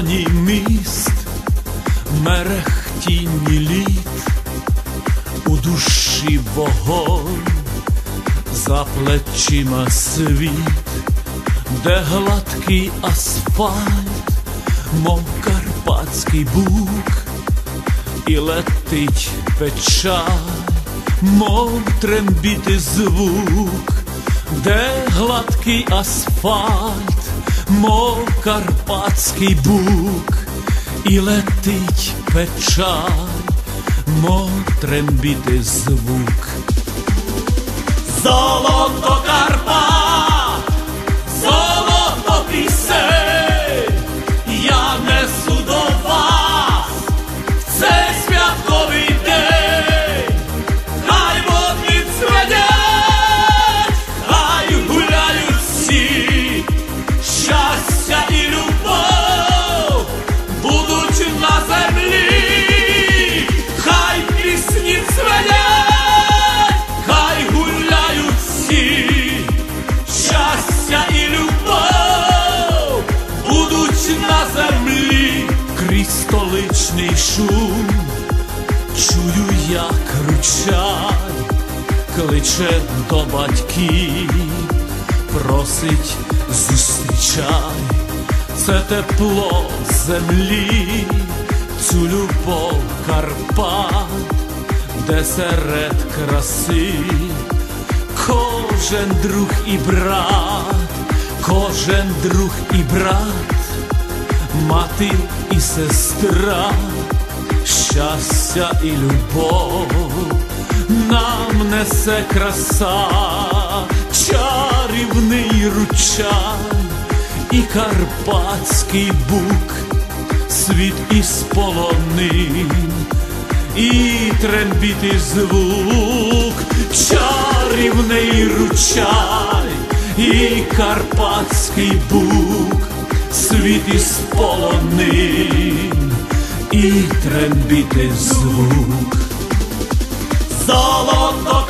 полоні міст, мерехтінні літ, у душі вогонь, за плечима світ, де гладкий асфальт, мов карпатський бук, і летить печаль, мов трембіти звук, де гладкий асфальт мов карпатський бук, і летить печаль, мов трембіти звук. Золото Карпат, столичний шум, чую, як ручай, кличе до батьків, просить зустрічай, це тепло землі, цю любов Карпат, де серед краси кожен друг і брат, кожен друг і брат, мати і сестра, щастя і любов. Нам несе краса, чарівний ручай і карпатський бук, світ із полонин, і трембіти звук, чарівний ручай, і карпатський бук, світ із полонин, і трембіти звук. Золото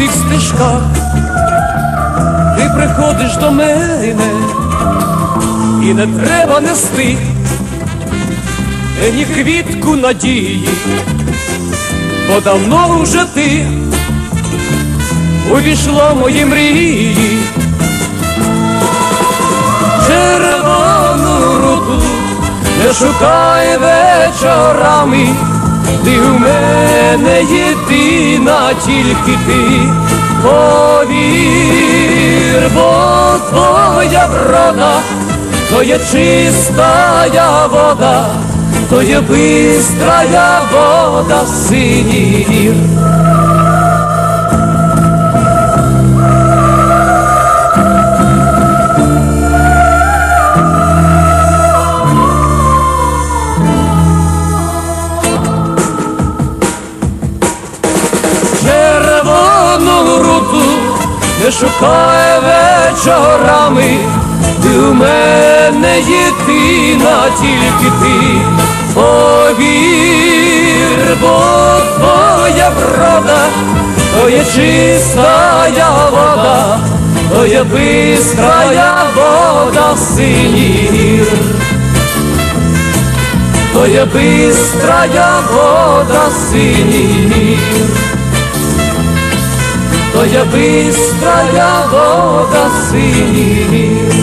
збутих стежках, ти приходиш до мене, і не треба нести мені квітку надії, бо давно вже ти увійшла в мої мрії. Червону руку не шукай вечорами, ти в мене єдина, тільки ти повір, бо твоя врода, то є чистая вода, то є бистрая вода синіх гір. червону вечорами, ти у мене єдина, тільки ти повір, бо твоя врода, то є чистая вода, то є бистрая вода синіх гір. То є бистрая вода синіх, то є бистрая вода синіх.